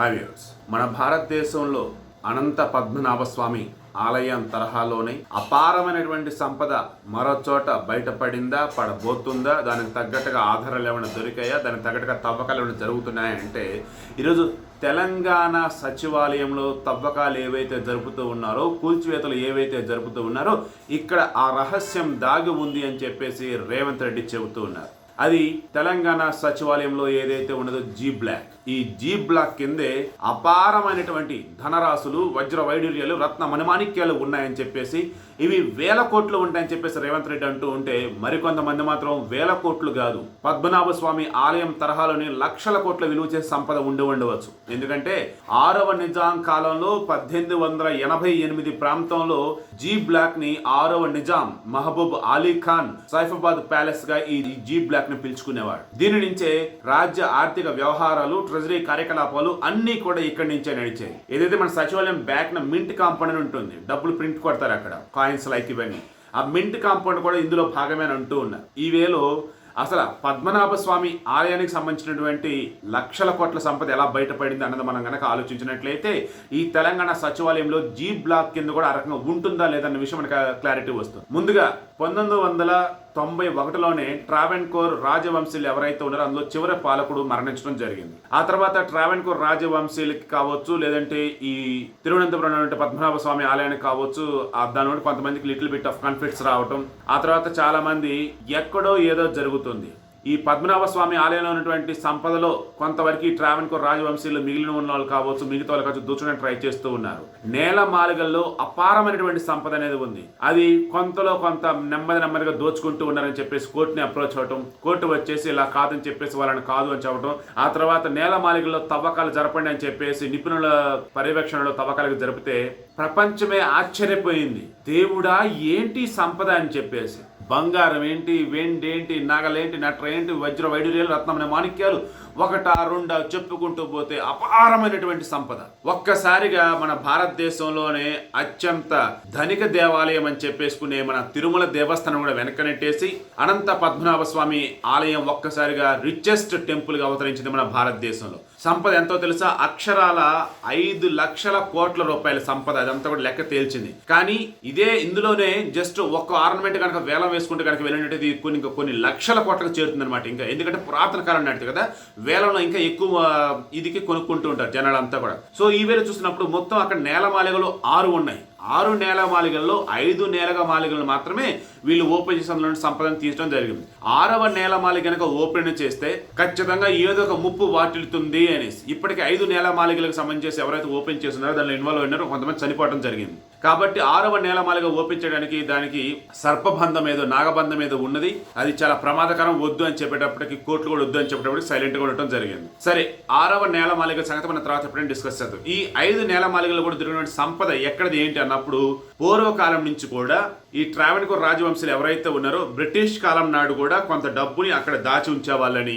హావ్యూర్స్ మన భారతదేశంలో అనంత పద్మనాభ స్వామి ఆలయం తరహాలోనే అపారమైనటువంటి సంపద మరో చోట బయటపడిందా పడబోతుందా దానికి తగ్గట్టుగా ఆధారాలు ఏమైనా దొరికాయా దానికి తగ్గట్టుగా తవ్వకాలు ఏమైనా జరుగుతున్నాయంటే ఈరోజు తెలంగాణ సచివాలయంలో తవ్వకాలు ఏవైతే జరుపుతూ ఉన్నారో కూల్చివేతలు ఏవైతే జరుపుతూ ఉన్నారో ఇక్కడ ఆ రహస్యం దాగి ఉంది అని చెప్పేసి రేవంత్ రెడ్డి చెబుతూ ఉన్నారు. అది తెలంగాణ సచివాలయంలో ఏదైతే ఉన్నదో జీ బ్లాక్. ఈ జీ బ్లాక్ కిందే అపారమైనటువంటి ధనరాశులు వజ్ర వైడూర్యాలు రత్న మణిమాణిక్యాలు ఉన్నాయని చెప్పేసి ఇవి వేల కోట్లు ఉంటాయని చెప్పేసి రేవంత్ రెడ్డి అంటూ ఉంటే మరికొంతమంది మాత్రం వేల కోట్లు కాదు. పద్మనాభ స్వామి ఆలయం తరహాలోని లక్షల కోట్ల విలువ చేసే సంపద ఉండి ఉండవచ్చు. ఎందుకంటే ఆరవ నిజాం కాలంలో పద్దెనిమిది వందల ఎనభై ఎనిమిది ప్రాంతంలో జీ బ్లాక్ని ఆరవ నిజాం మహబూబ్ అలీ ఖాన్ సైఫాబాద్ ప్యాలెస్గా ఈ జీ బ్లాక్ని పిలుచుకునేవాడు. దీని నుంచే రాజ్య ఆర్థిక వ్యవహారాలు ట్రెజరీ కార్యకలాపాలు అన్ని కూడా ఇక్కడి నుంచే నడిచాయి. ఏదైతే మన సచివాలయం బ్యాక్ న మింట్ కాంపౌండ్ ఉంటుంది డబ్బులు ప్రింట్ కొడతారు అక్కడ. కాయిన్స్ లైక్ ఇవన్నీ. ఆ మింట్ కాంపౌండ్ కూడా ఇందులో భాగమే అని అంటూ ఉన్నారు. ఈ వేలో అసలు పద్మనాభ స్వామి ఆలయానికి సంబంధించినటువంటి లక్షల కోట్ల సంపద ఎలా బయటపడింది అన్నది మనం కనుక ఆలోచించినట్లయితే ఈ తెలంగాణ సచివాలయంలో జీ బ్లాక్ కింద కూడా ఆ రకంగా ఉంటుందా లేదన్న విషయం మనకు క్లారిటీ వస్తుంది. ముందుగా పంతొమ్మిది వందల తొంభై ఒకటిలోనే ట్రావెన్కోర్ రాజవంశీలు ఎవరైతే ఉన్నారో అందులో చివరి పాలకుడు మరణించడం జరిగింది. ఆ తర్వాత ట్రావెన్కోర్ రాజవంశీలకి కావచ్చు లేదంటే ఈ తిరువనంతపురం పద్మనాభ స్వామి ఆలయానికి కావచ్చు ఆ దాని నుండి కొంతమందికి లిటిల్ బిట్ ఆఫ్ కాన్ఫ్లిక్ట్స్ రావటం ఆ తర్వాత చాలా మంది ఎక్కడో ఏదో జరుగుతుంది. ఈ పద్మనాభ స్వామి ఆలయంలో ఉన్నటువంటి సంపదలో కొంతవరకు ఈ ట్రావెన్కోర్ రాజవంశీలు మిగిలిన ఉన్న వాళ్ళు కావచ్చు మిగతా వాళ్ళు కావచ్చు దూచడానికి ట్రై చేస్తూ ఉన్నారు. నేల మాలిగల్లో అపారమైనటువంటి సంపద అనేది ఉంది. అది కొంతలో కొంత నెమ్మది నెమ్మదిగా దోచుకుంటూ ఉన్నారని చెప్పేసి కోర్టుని అప్రోచ్ అవటం కోర్టు వచ్చేసి ఇలా కాదని చెప్పేసి వాళ్ళని కాదు అని చెప్పడం ఆ తర్వాత నేల మాలిగల్లో తవ్వకాలు జరపండి అని చెప్పేసి నిపుణుల పర్యవేక్షణలో తవ్వకాలకు జరిపితే ప్రపంచమే ఆశ్చర్యపోయింది. దేవుడా ఏంటి సంపద అని చెప్పేసి. బంగారం ఏంటి వెండి ఏంటి నగలేంటి నట్ర ఏంటి వజ్ర వైడూర్యాలు రత్నమైన మాణిక్యాలు ఒకట రెండు చెప్పుకుంటూ పోతే అపారమైనటువంటి సంపద. ఒక్కసారిగా మన భారతదేశంలోనే అత్యంత ధనిక దేవాలయం అని చెప్పేసుకునే మన తిరుమల దేవస్థానం కూడా వెనకనెట్టేసి అనంత పద్మనాభ స్వామి ఆలయం ఒక్కసారిగా రిచెస్ట్ టెంపుల్గా అవతరించింది మన భారతదేశంలో. సంపద ఎంతో తెలుసా? అక్షరాల ఐదు లక్షల కోట్ల రూపాయల సంపద. అదంతా కూడా లెక్క తేల్చింది. కానీ ఇదే ఇందులోనే జస్ట్ ఒక్క ఆర్నమెంట్ కనుక వేలం వేసుకుంటే కనుక వెళ్ళినట్టు కొన్ని కొన్ని లక్షల కోట్లకు చేరుతుంది అనమాట ఇంకా ఎందుకంటే పురాతన కాలం నాటిది కదా. వేలంలో ఇంకా ఎక్కువ ఇదికి కొనుక్కుంటూ ఉంటారు జనాలు అంతా కూడా. సో ఈ వేళ చూసినప్పుడు మొత్తం అక్కడ నేల మాలిగలు ఆరు ఉన్నాయి. ఆరు నేల మాలికల్లో ఐదు నేలగ మాలికలను మాత్రమే వీళ్ళు ఓపెన్ చేసి అందులో సంపదను తీయడం జరిగింది. ఆరవ నేల మాలిక కనుక ఓపెన్ చేస్తే ఖచ్చితంగా ఏదో ఒక ముప్పు వాటిల్లుతుంది అనేసి. ఇప్పటికీ ఐదు నేల మాలికలకు సంబంధించి ఎవరైతే ఓపెన్ చేస్తున్నారో దానిలో ఇన్వాల్వ్ అయినారో కొంతమంది చనిపోవడం జరిగింది. కాబట్టి ఆరవ నేల మాలిక ఓపెన్ చేయడానికి దానికి సర్పబంధం ఏదో నాగబంధం ఏదో ఉన్నది. అది చాలా ప్రమాదకరం వద్దు అని చెప్పేటప్పటికి కోర్టులు కూడా వద్దు అని చెప్పేటప్పటికి సైలెంట్గా ఉండటం జరిగింది. సరే ఆరవ నేల మాలిక సంగతి మన తర్వాత ఎప్పుడైనా డిస్కస్ చేద్దాం. ఈ ఐదు నేల మాలికలు కూడా దొరికినటువంటి సంపద ఎక్కడది ఏంటి అన్నప్పుడు పూర్వకాలం నుంచి కూడా ఈ ట్రావెన్కోర్ రాజవంశులు ఎవరైతే ఉన్నారో బ్రిటిష్ కాలం నాడు కూడా కొంత డబ్బుని అక్కడ దాచి ఉంచేవాళ్ళని.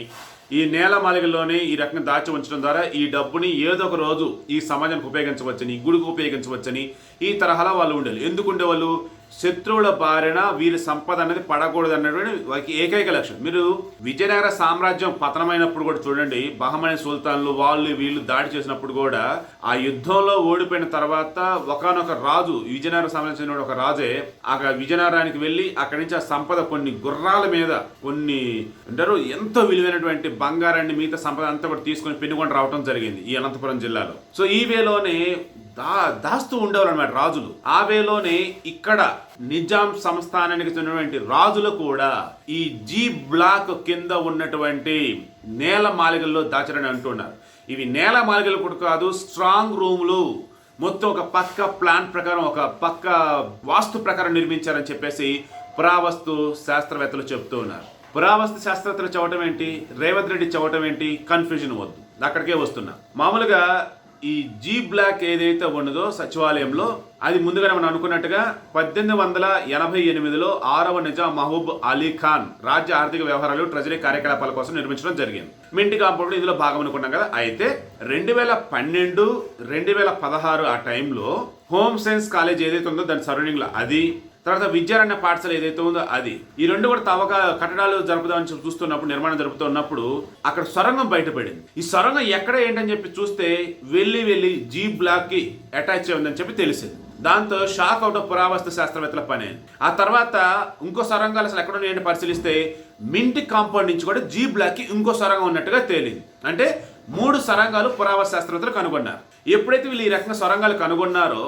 ఈ నేల మాలికల్లోనే ఈ రకంగా దాచి ఉంచడం ద్వారా ఈ డబ్బుని ఏదో ఒక రోజు ఈ సమాజానికి ఉపయోగించవచ్చని గుడికి ఉపయోగించవచ్చని ఈ తరహాలో వాళ్ళు ఉండేది ఎందుకు ఉండేవాళ్ళు? శత్రువుల బారిన వీరి సంపద అనేది పడకూడదు అన్నటువంటి వారికి ఏకైక లక్ష్యం. మీరు విజయనగర సామ్రాజ్యం పతనమైనప్పుడు కూడా చూడండి బహమైన సుల్తాన్లు వాళ్ళు వీళ్ళు దాడి చేసినప్పుడు కూడా ఆ యుద్ధంలో ఓడిపోయిన తర్వాత ఒకనొక రాజు విజయనగర సామ్రాజ్యం ఒక రాజే ఆ విజయనగరానికి వెళ్ళి అక్కడి నుంచి ఆ సంపద కొన్ని గుర్రాల మీద కొన్ని అంటారు ఎంతో విలువైనటువంటి బంగారాన్ని మిగతా సంపద అంతా కూడా తీసుకొని పెనుకొని రావడం జరిగింది ఈ అనంతపురం జిల్లాలో. సో ఈ వేలోనే దా దాస్తూ ఉండేవారు అనమాట రాజులు. ఆ వేలోనే ఇక్కడ నిజాం సంస్థానానికి చెందినటువంటి రాజులు కూడా ఈ జీ బ్లాక్ కింద ఉన్నటువంటి నేల మాలికల్లో దాచరని అంటున్నారు ఇవి నేల మాలికలు కూడా కాదు స్ట్రాంగ్ రూములు. మొత్తం ఒక పక్క ప్లాన్ ప్రకారం ఒక పక్క వాస్తు ప్రకారం నిర్మించారని చెప్పేసి పురావస్తు శాస్త్రవేత్తలు చెప్తూ ఉన్నారు. పురావస్తు శాస్త్రవేత్తలు చెప్పడం ఏంటి? రేవంత్ రెడ్డి చెప్పడం ఏంటి? కన్ఫ్యూజన్ వద్దు. అక్కడికే వస్తున్నా. మామూలుగా ఈ జీ బ్లాక్ ఏదైతే ఉన్నదో సచివాలయంలో అది ముందుగానే మనం అనుకున్నట్టుగా పద్దెనిమిది వందల ఎనభై ఎనిమిదిలో ఆరవ నిజాం మహబూబ్ అలీ ఖాన్ రాజ్య ఆర్థిక వ్యవహారాలు ట్రెజరీ కార్యకలాపాల కోసం నిర్మించడం జరిగింది. మింటి కాంపౌండ్ ఇందులో భాగం అనుకున్నాం కదా. అయితే రెండు వేల పన్నెండు రెండు వేల పదహారు ఆ టైంలో హోమ్ సైన్స్ కాలేజ్ ఏదైతే ఉందో దాని సరౌండింగ్లో అది తర్వాత విద్యారణ్య పాఠశాల ఏదైతే ఉందో అది. ఈ రెండు కూడా తవ్వక కట్టడాలు జరుపుదామని చెప్పి చూస్తున్నప్పుడు నిర్మాణం జరుపుతున్నప్పుడు అక్కడ సొరంగం బయటపడింది. ఈ సొరంగం ఎక్కడ ఏంటని చెప్పి చూస్తే వెళ్ళి వెళ్ళి జీ బ్లాక్కి అటాచ్ అయి ఉందని చెప్పి తెలిసింది. దాంతో షాక్ అవుట్ ఆఫ్ పురావస్తు శాస్త్రవేత్తల పని. ఆ తర్వాత ఇంకో సొరంగాలు అసలు ఎక్కడ ఉన్నాయంటే పరిశీలిస్తే మింటి కాంపౌండ్ నుంచి కూడా జీ బ్లాక్కి ఇంకో సొరంగం ఉన్నట్టుగా తేలింది. అంటే మూడు సొరంగాలు పురావస్తు శాస్త్రవేత్తలు కనుగొన్నారు. ఎప్పుడైతే వీళ్ళు ఈ రకంగా సొరంగాలు కనుగొన్నారో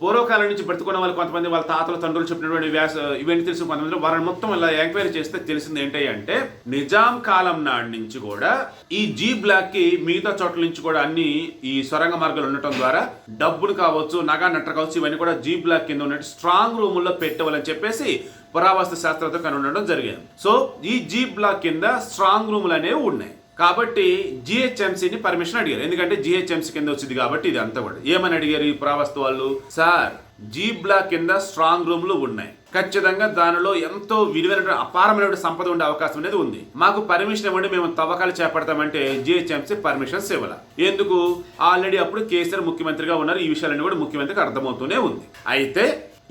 పూర్వకాలం నుంచి బ్రతుకున్న వాళ్ళు కొంతమంది వాళ్ళ తాతలు తండ్రులు చెప్పినటువంటి వ్యాస ఇవన్నీ తెలిసిన కొంతమంది వారిని మొత్తం ఇలా ఎంక్వైరీ చేస్తే తెలిసింది ఏంటి అంటే నిజాం కాలం నాటి నుంచి కూడా ఈ జీ బ్లాక్కి మిగతా చోట్ల నుంచి కూడా అన్ని ఈ సొరంగ మార్గాలు ఉండటం ద్వారా డబ్బులు కావచ్చు నగా నట్ట కావచ్చు ఇవన్నీ కూడా జీ బ్లాక్ కింద ఉన్నట్టు స్ట్రాంగ్ రూముల్లో పెట్టవాలని చెప్పేసి పురావస్తు శాస్త్రవేత్త కనుగొనడం జరిగింది. సో ఈ జీ బ్లాక్ కింద స్ట్రాంగ్ రూములు అనేవి ఉన్నాయి. కాబట్టి జిహెచ్ఎంసీని పర్మిషన్ అడిగారు. ఎందుకంటే జిహెచ్ఎంసీ కింద వచ్చింది కాబట్టి ఇది అంతా కూడా. ఏమని అడిగారు ఈ పురావస్తు వాళ్ళు? సార్ జీ బ్లాక్ కింద స్ట్రాంగ్ రూమ్లు ఉన్నాయి. ఖచ్చితంగా దానిలో ఎంతో విలువైన అపారమైన సంపద ఉండే అవకాశం అనేది ఉంది. మాకు పర్మిషన్ ఇవ్వండి మేము తవ్వకాలు చేపడతామంటే జిహెచ్ఎంసీ పర్మిషన్స్ ఇవ్వాల. ఎందుకు? ఆల్రెడీ అప్పుడు కేసీఆర్ ముఖ్యమంత్రిగా ఉన్నారు. ఈ విషయాలన్నీ కూడా ముఖ్యమంత్రికి అర్థమవుతూనే ఉంది. అయితే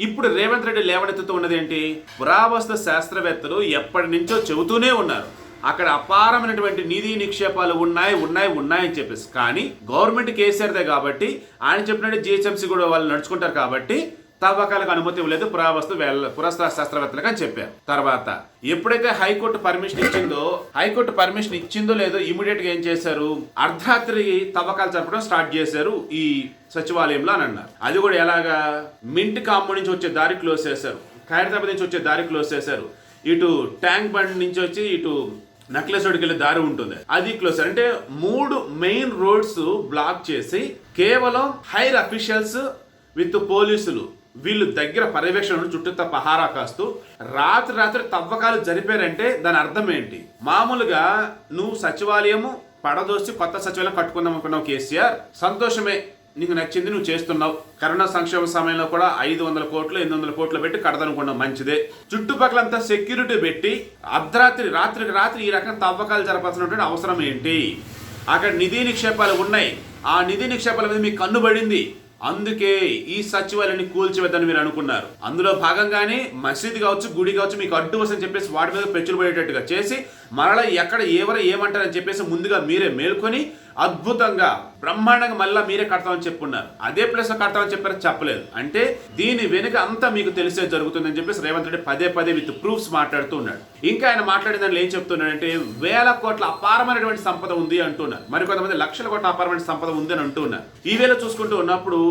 ఇప్పుడు రేవంత్ రెడ్డి లేవనెత్తుతూ ఉన్నది ఏంటి? పురావస్తు శాస్త్రవేత్తలు ఎప్పటి నుంచో చెబుతూనే ఉన్నారు. అక్కడ అపారమైనటువంటి నిధి నిక్షేపాలు ఉన్నాయి ఉన్నాయి ఉన్నాయి అని చెప్పేసి. కానీ గవర్నమెంట్ కేసీఆర్దే కాబట్టి ఆయన చెప్పినట్టు జిహెచ్ఎంసీ కూడా వాళ్ళు నడుచుకుంటారు కాబట్టి తవ్వకాలకు అనుమతి ఇవ్వలేదు పురావస్తు వేల శాస్త్రవేత్తలకు అని చెప్పారు. తర్వాత ఎప్పుడైతే హైకోర్టు పర్మిషన్ ఇచ్చిందో హైకోర్టు పర్మిషన్ ఇచ్చిందో లేదో ఇమీడియట్గా ఏం చేశారు? అర్ధరాత్రి తవ్వకాలు జరపడం స్టార్ట్ చేశారు ఈ సచివాలయంలో అని అన్నారు. అది కూడా ఎలాగా? మింట్ కాంపౌండ్ నుంచి వచ్చే దారి క్లోజ్ చేశారు. ఖైరతాబాద్ నుంచి వచ్చే దారి క్లోజ్ చేశారు. ఇటు ట్యాంక్ బండ్ నుంచి వచ్చి ఇటు నక్లెస్ రోడ్కి వెళ్ళే దారి ఉంటుంది. అది క్లోజ్ అంటే మూడు మెయిన్ రోడ్స్ బ్లాక్ చేసి కేవలం హైర్ అఫీషియల్స్ విత్ పోలీసులు వీళ్ళు దగ్గర పర్యవేక్షణ చుట్టూ పహారా కాస్తూ రాత్రి రాత్రి తవ్వకాలు జరిపారంటే దాని అర్థం ఏంటి? మామూలుగా నువ్వు సచివాలయము పడదోసి కొత్త సచివాలయం కట్టుకుందాం అనుకున్నావు కేసీఆర్. సంతోషమే. నీకు నచ్చింది నువ్వు చేస్తున్నావు. కరోనా సంక్షేమ సమయంలో కూడా ఐదు వందల కోట్లు ఎనిమిది వందల కోట్లు పెట్టి కడదనుకున్నావు. మంచిదే. చుట్టుపక్కలంతా సెక్యూరిటీ పెట్టి అర్ధరాత్రి రాత్రికి రాత్రి ఈ రకం తవ్వకాలు జరపాల్సినటువంటి అవసరం ఏంటి? అక్కడ నిధి నిక్షేపాలు ఉన్నాయి. ఆ నిధి నిక్షేపాల మీద మీకు కన్నుబడింది అందుకే ఈ సచివాలయాన్ని కూల్చివేద్దని మీరు అనుకున్నారు. అందులో భాగంగానే మసీద్ కావచ్చు గుడి కావచ్చు మీకు అడ్డు వస్తుంది చెప్పేసి వాటి మీద పెచ్చులు పడేటట్టుగా చేసి మరలా ఎక్కడ ఎవరు ఏమంటారని చెప్పేసి ముందుగా మీరే మేల్కొని అద్భుతంగా బ్రహ్మాండంగా మళ్ళీ మీరే కడతామని చెప్పున్నారు. అదే ప్లేస్లో కడతామని చెప్పారు చెప్పలేదు. అంటే దీని వెనుక అంతా మీకు తెలిసే జరుగుతుందని చెప్పేసి రేవంత్ రెడ్డి పదే పదే విత్ ప్రూఫ్స్ మాట్లాడుతూ ఉన్నాడు. ఇంకా ఆయన మాట్లాడిన దాంట్లో ఏం చెప్తున్నాడంటే వేల కోట్ల అపారమైనటువంటి సంపద ఉంది అంటున్నారు. మరి కొంతమంది లక్షల కోట్ల అపారమైన సంపద ఉంది అని అంటున్నారు. ఈ వేళ చూసుకుంటూ ఉన్నప్పుడు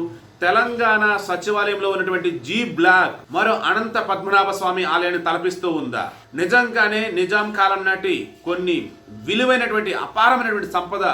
తెలంగాణ సచివాలయంలో ఉన్నటువంటి జీ బ్లాక్ మరో అనంత పద్మనాభ స్వామి ఆలయాన్ని తలపిస్తూ ఉందా? నిజంగానే నిజాం కాలం నాటి కొన్ని విలువైనటువంటి అపారమైనటువంటి సంపద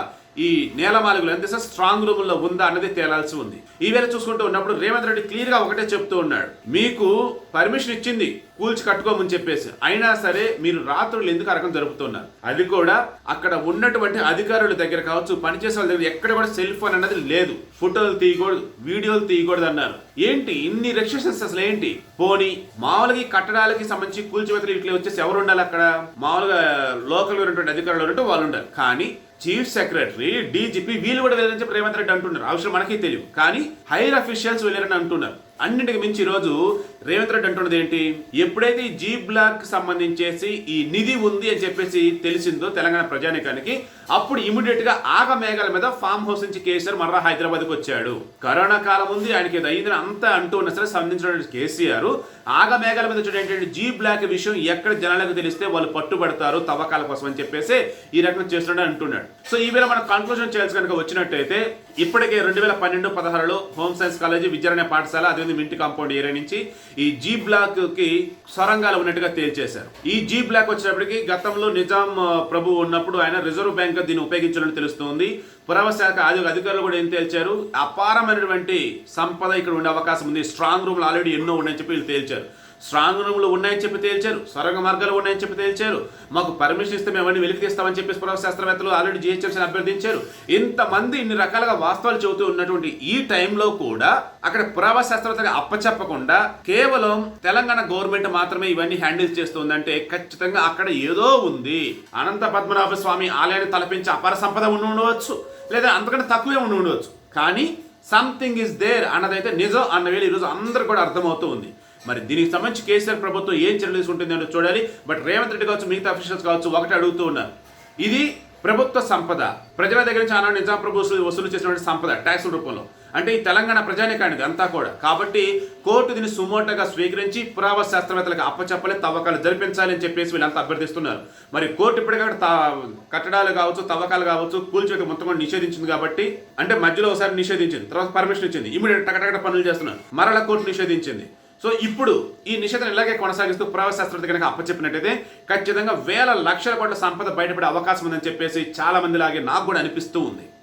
ఈ నేలమాలుగులు ఎంత స్ట్రాంగ్ రూముల్లో ఉందా అన్నది తేలాల్సి ఉంది. ఈ వేళ చూసుకుంటూ ఉన్నప్పుడు రేవంత్ రెడ్డి క్లియర్గా ఒకటే చెప్తూ ఉన్నాడు. మీకు పర్మిషన్ ఇచ్చింది కూల్చి కట్టుకోమని చెప్పేసి. అయినా సరే మీరు రాత్రులు ఎందుకు అరకం జరుపుతున్నారు? అది కూడా అక్కడ ఉన్నటువంటి అధికారుల దగ్గర కావచ్చు పనిచేసే వాళ్ళ దగ్గర ఎక్కడ కూడా సెల్ ఫోన్ అన్నది లేదు. ఫోటోలు తీయకూడదు వీడియోలు తీయకూడదు అన్నారు. ఏంటి? ఇన్ని రెస్ట్రిక్షన్స్ అసలు ఏంటి? పోనీ మామూలుగా ఈ కట్టడాలకి సంబంధించి కూల్చివేతలు ఇట్లా వచ్చేసి ఎవరు ఉండాలి అక్కడ? మామూలుగా లోకల్ ఉన్నటువంటి అధికారులు ఉన్నట్టు వాళ్ళు ఉండాలి. కానీ చీఫ్ సెక్రటరీ డీజీపీ వీళ్ళు కూడా వెళ్ళని చెప్పి రేవంత్ రెడ్డి అంటున్నారు. అవసరం మనకి తెలియదు. కానీ హైయర్ అఫీషియల్స్ వెళ్ళారని అంటున్నారు. అన్నింటికి మించి ఈరోజు రేవంత్ రెడ్డి అంటున్నది ఏంటి? ఎప్పుడైతే ఈ జీ బ్లాక్ సంబంధించేసి ఈ నిధి ఉంది అని చెప్పేసి తెలిసిందో తెలంగాణ ప్రజానికానికి అప్పుడు ఇమీడియట్గా ఆగమేఘాల ఆగ మేఘాల మీద ఫామ్ హౌస్ నుంచి కేసీఆర్ మర్రా హైదరాబాద్కి వచ్చాడు. కరోనా కాలం ఉంది ఆయనకి ఇది అంతా అంటూ ఉన్న సరే సంబంధించిన కేసీఆర్ ఆగ మేఘాల మీద చూడండి జీ బ్లాక్ విషయం ఎక్కడ జనాలకు తెలిస్తే వాళ్ళు పట్టుబడతారు తవ్వకాల కోసం అని చెప్పేసి ఈ రకంగా చేస్తున్నాడు అంటున్నాడు. సో ఈ వేళ మనం కన్క్లూజన్ చేయాల్సి కనుక వచ్చినట్టయితే ఇప్పటికే రెండు వేల పన్నెండు పదహారులో హోమ్ సైన్స్ కాలేజీ విద్యారణ్య పాఠశాల అదేవిధంగా మింటి కాంపౌండ్ ఏరియా నుంచి ఈ జీ బ్లాక్కి సొరంగాలు ఉన్నట్టుగా తేల్చేశారు. ఈ జీ బ్లాక్ వచ్చినప్పటికి గతంలో నిజాం ప్రభు ఉన్నప్పుడు ఆయన రిజర్వ్ బ్యాంక్ గా దీన్ని ఉపయోగించాలని తెలుస్తోంది. పురావశాఖ శాఖ అధికారులు కూడా ఏం తేల్చారు? అపారమైనటువంటి సంపద ఇక్కడ ఉండే అవకాశం ఉంది. స్ట్రాంగ్ రూమ్లు ఆల్రెడీ ఎన్నో ఉన్నాయని చెప్పి వీళ్ళు తేల్చారు. స్ట్రాంగ్ రూమ్లు ఉన్నాయని చెప్పి తేల్చారు సొరంగ మార్గాలు ఉన్నాయని చెప్పి తేల్చారు. మాకు పర్మిషన్ ఇస్తే మేము అన్ని వెలికి తీస్తామని చెప్పేసి పురావస్తు శాస్త్రవేత్తలు ఆల్రెడీ జిహెచ్ఎంసీని అభ్యర్థించారు. ఇంతమంది ఇన్ని రకాలుగా వాస్తవాలు చెబుతూ ఉన్నటువంటి ఈ టైంలో కూడా అక్కడ పురావ శాస్త్రవేత్తగా అప్పచెప్పకుండా కేవలం తెలంగాణ గవర్నమెంట్ మాత్రమే ఇవన్నీ హ్యాండిల్ చేస్తుందంటే ఖచ్చితంగా అక్కడ ఏదో ఉంది. అనంత పద్మనాభ స్వామి ఆలయాన్ని తలపించి అపార సంపద ఉండి ఉండవచ్చు లేదా అంతకంటే తక్కువే ఉండి ఉండవచ్చు. కానీ సంథింగ్ ఇస్ దేర్ అన్నదైతే నిజం అన్న వేళ ఈరోజు అందరూ కూడా అర్థమవుతూ ఉంది. మరి దీనికి సంబంధించి కేసీఆర్ ప్రభుత్వం ఏం చర్యలు తీసుకుంటుంది అంటే చూడాలి. బట్ రేవంత్ రెడ్డి కావచ్చు మిగతా అఫీషియల్స్ కావచ్చు ఒకటి అడుగుతూ ఉన్నారు ఇది ప్రభుత్వ సంపద. ప్రజల దగ్గర నుంచి ఆనాడు నిజాం ప్రభు వసూలు- చేసినటువంటి సంపద ట్యాక్స్ రూపంలో. అంటే ఈ తెలంగాణ ప్రజానికానిది అంతా కూడా. కాబట్టి కోర్టు దీన్ని సుమోటగా స్వీకరించి పురావ శాస్త్రవేత్తలకు అప్పచెప్పలే తవ్వకాలు జరిపించాలని చెప్పేసి వీళ్ళంతా అభ్యర్థిస్తున్నారు. మరి కోర్టు ఇప్పటికక్కడ తా- కట్టడాలు కావచ్చు తవ్వకాలు కావచ్చు కూల్చివేత మొత్తం కూడా నిషేధించింది కాబట్టి అంటే మధ్యలో ఒకసారి నిషేధించింది తర్వాత పర్మిషన్ ఇచ్చింది. ఇమీడియట్ టకటకట పనులు చేస్తున్నారు. మరల కోర్టు నిషేధించింది. సో ఇప్పుడు ఈ నిషేధం ఇలాగే కొనసాగిస్తూ పురావశాస్త్రవేత్త కనుక అప్పచెప్పినట్టయితే ఖచ్చితంగా వేల లక్షల కోట్ల సంపద బయటపడే అవకాశం ఉందని చెప్పేసి చాలామంది లాగే నాకు కూడా అనిపిస్తూ ఉంది.